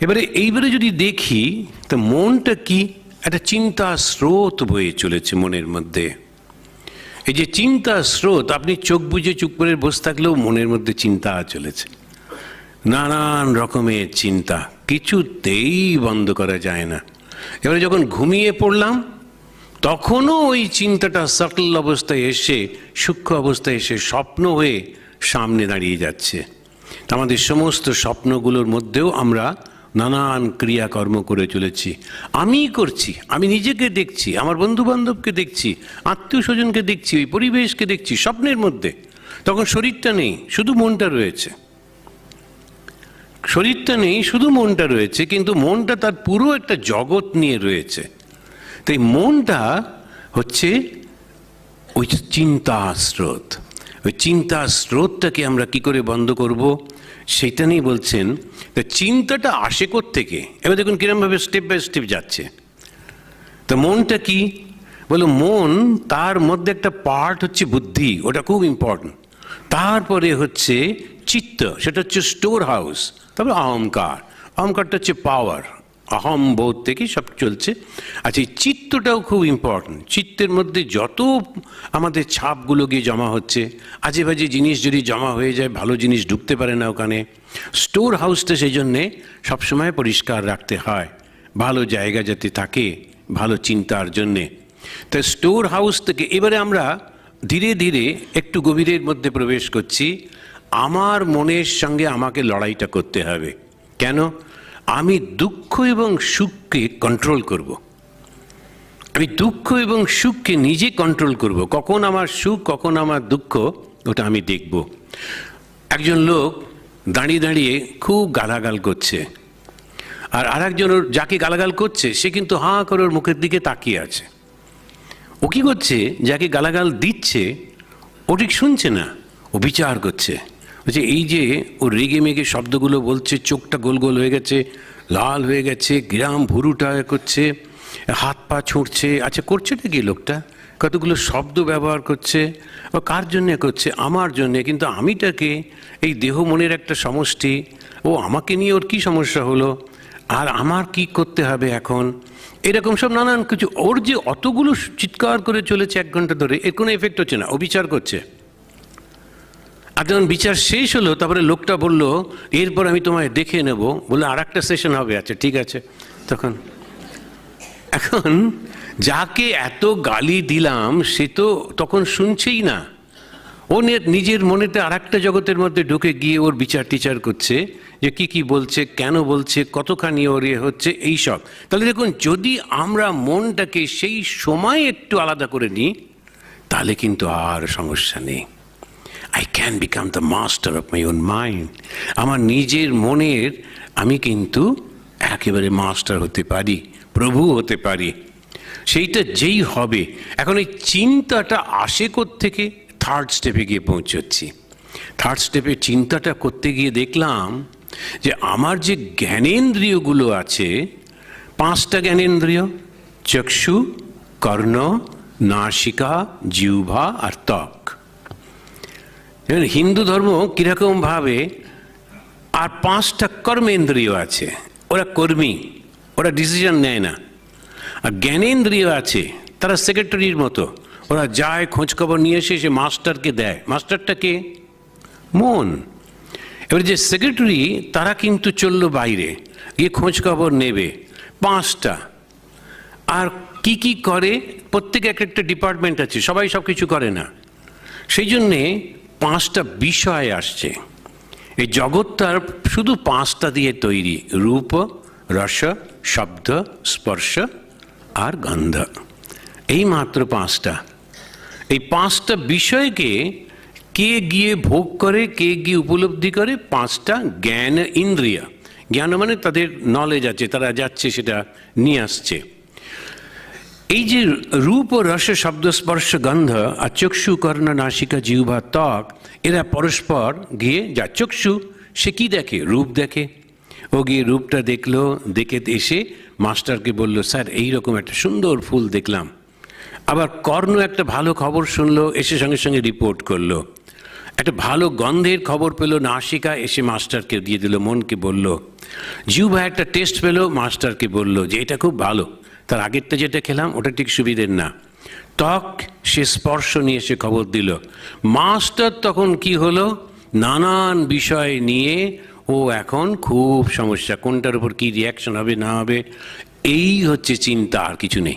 এবারে এইবারে যদি দেখি, তা মনটা কি? একটা চিন্তা স্রোত বয়ে চলেছে মনের মধ্যে। এই যে চিন্তা স্রোত আপনি চোখ বুজে চুপ করে বসে থাকলেও মনের মধ্যে চিন্তা চলেছে। নানান রকমের চিন্তা, কিছুতেই বন্ধ করা যায় না। এবারে যখন ঘুমিয়ে পড়লাম, তখনও ওই চিন্তাটা সাটল অবস্থায় এসে, সূক্ষ্ম অবস্থায় এসে স্বপ্ন হয়ে সামনে দাঁড়িয়ে যাচ্ছে। আমাদের সমস্ত স্বপ্নগুলোর মধ্যেও আমরা নানান ক্রিয়াকর্ম করে চলেছি। আমিই করছি, আমি নিজেকে দেখছি, আমার বন্ধু বান্ধবকে দেখছি আত্মীয় স্বজনকে দেখছি, ওই পরিবেশকে দেখছি, স্বপ্নের মধ্যে। তখন শরীরটা নেই, শুধু মনটা রয়েছে। শরীরটা নেই, শুধু মনটা রয়েছে, কিন্তু মনটা তার পুরো একটা জগৎ নিয়ে রয়েছে। তাই মনটা হচ্ছে ওই চিন্তা স্রোত ওই চিন্তা স্রোতটাকে আমরা কি করে বন্ধ করব? সেটা নিয়ে বলছেন, তা চিন্তাটা আসে থেকে এবার দেখুন কিরমভাবে স্টেপ বাই স্টেপ যাচ্ছে। তো মনটা কি? বলো মন তার মধ্যে একটা পার্ট হচ্ছে বুদ্ধি, ওটা খুব ইম্পর্টেন্ট তারপরে হচ্ছে চিত্ত, সেটা হচ্ছে স্টোর হাউস তারপরে অহংকার। অহংকারটা হচ্ছে পাওয়ার অহম বোধ থেকে সব চলছে। আচ্ছা এই চিত্তটাও খুব ইম্পর্টেন্ট চিত্তের মধ্যে যত আমাদের ছাপগুলো গিয়ে জমা হচ্ছে আজে বাজে জিনিস যদি জমা হয়ে যায়, ভালো জিনিস ঢুকতে পারে না ওখানে। স্টোর হাউসটা সেই জন্যে সবসময় পরিষ্কার রাখতে হয়। ভালো জায়গা যাতে থাকে, ভালো চিন্তার জন্যে। তাই স্টোর হাউস থেকে এবারে আমরা ধীরে ধীরে একটু গভীরের মধ্যে প্রবেশ করছি। আমার মনের সঙ্গে আমাকে লড়াইটা করতে হবে। কেন? আমি দুঃখ এবং সুখকে কন্ট্রোল করব। আমি দুঃখ এবং সুখকে নিজে কন্ট্রোল করব। কখন আমার সুখ, কখন আমার দুঃখ, ওটা আমি দেখব। একজন লোক দাঁড়িয়ে দাঁড়িয়ে খুব গালাগাল করছে। আর আরেকজন ওর যাকে গালাগাল করছে, সে কিন্তু হাঁ করে ওর মুখের দিকে তাকিয়ে আছে। ও কী করছে? যাকে গালাগাল দিচ্ছে, ও ঠিক শুনছে না। ও বিচার করছে। বলছে, এই যে ও রেগে মেগে শব্দগুলো বলছে, চোখটা গোল গোল হয়ে গেছে, লাল হয়ে গেছে, গ্রাম ভুরুটা করছে, হাত পা ছুঁড়ছে আচ্ছা করছেটা কি লোকটা? কতগুলো শব্দ ব্যবহার করছে, ও কার জন্যে করছে? আমার জন্যে, কিন্তু আমিটাকে এই দেহ মনের একটা সমষ্টি, ও আমাকে নিয়ে ওর কী সমস্যা হলো? আর আমার কি করতে হবে এখন? এরকম সব নানান কিছু। ওর যে অতগুলো চিৎকার করে চলেছে এক ঘণ্টা ধরে, এর কোনো এফেক্ট হচ্ছে না ও বিচার করছে। আর যখন বিচার শেষ হলো, তারপরে লোকটা বলল, এরপর আমি তোমায় দেখে নেব। বলে আর একটা সেশন হবে। আচ্ছা ঠিক আছে। তখন, এখন যাকে এত গালি দিলাম, সে তো তখন শুনছেই না। ও নিজের মনেতে আর একটা জগতের মধ্যে ঢুকে গিয়ে ওর বিচার টিচার করছে, যে কি কি বলছে, কেন বলছে, কতখানি ওর ইয়ে হচ্ছে, এই সব। তাহলে দেখুন, যদি আমরা মনটাকে সেই সময় একটু আলাদা করে নিই, তাহলে কিন্তু আর সমস্যা নেই। I can become the master of my own mind আমার নিজের মনের আমি কিন্তু একেবারে মাস্টার হতে পারি, প্রভু হতে পারি। সেইটা যেই হবে, এখন এই চিন্তাটা আসে থেকে থার্ড স্টেপে গিয়ে পৌঁছচ্ছি। থার্ড স্টেপে চিন্তাটা করতে গিয়ে দেখলাম যে আমার যে জ্ঞানেন্দ্রিয়গুলো আছে, পাঁচটা জ্ঞানেন্দ্রিয়, চক্ষু, কর্ণ, নাসিকা, জিহ্বা আর ত্বক। হিন্দু ধর্ম কীরকম ভাবে আর পাঁচটা কর্মেন্দ্রিয় আছে। ওরা কর্মী, ওরা ডিসিশন নেয় না। আর জ্ঞানেন্দ্রিয় আছে, তারা সেক্রেটারির মতো। ওরা যায়, খোঁজখবর নিয়ে এসে সে মাস্টারকে দেয়। মাস্টারটাকে মন। এবার যে সেক্রেটারি তারা কিন্তু চলল বাইরে, গিয়ে খোঁজখবর নেবে। পাঁচটা। আর কি কি করে? প্রত্যেকে এক একটা ডিপার্টমেন্ট আছে, সবাই সব কিছু করে না। সেই জন্যে পাঁচটা বিষয় আসছে। এই জগৎটার শুধু পাঁচটা দিয়ে তৈরি, রূপ, রস, শব্দ, স্পর্শ আর গন্ধ। এই মাত্র পাঁচটা। এই পাঁচটা বিষয়কে কে গিয়ে ভোগ করে, কে গিয়ে উপলব্ধি করে? পাঁচটা জ্ঞান ইন্দ্রিয়। জ্ঞান মানে তাদের নলেজ আছে, তারা যাচ্ছে, সেটা নিয়ে আসছে। এই যে রূপ ও রস শব্দ স্পর্শ গন্ধ আর চক্ষু, কর্ণ, নাসিকা, জিহ্বা, ত্বক, এরা পরস্পর গিয়ে যা চক্ষু, সে কি দেখে? রূপ দেখে। ও গিয়ে রূপটা দেখল, দেখে এসে মাস্টারকে বলল, স্যার, এই রকম একটা সুন্দর ফুল দেখলাম। আবার কর্ণ একটা ভালো খবর শুনলো, এসে সঙ্গে সঙ্গে রিপোর্ট করল। একটা ভালো গন্ধের খবর পেল, নাসিকা এসে মাস্টারকে দিয়ে দিল, মনকে বলল। জিউভা একটা টেস্ট পেল, মাস্টারকে বলল যে এটা খুব ভালো। তার আগেরটা যেটা খেলাম, ওটা ঠিক সুবিধের না। ত্বক সে স্পর্শ নিয়ে সে খবর দিল। মাস্টার তখন কি হলো? নানান বিষয় নিয়ে ও এখন খুব সমস্যা। কোনটার উপর কি রিয়াকশন হবে, না হবে, এই হচ্ছে চিন্তা, আর কিছু নেই।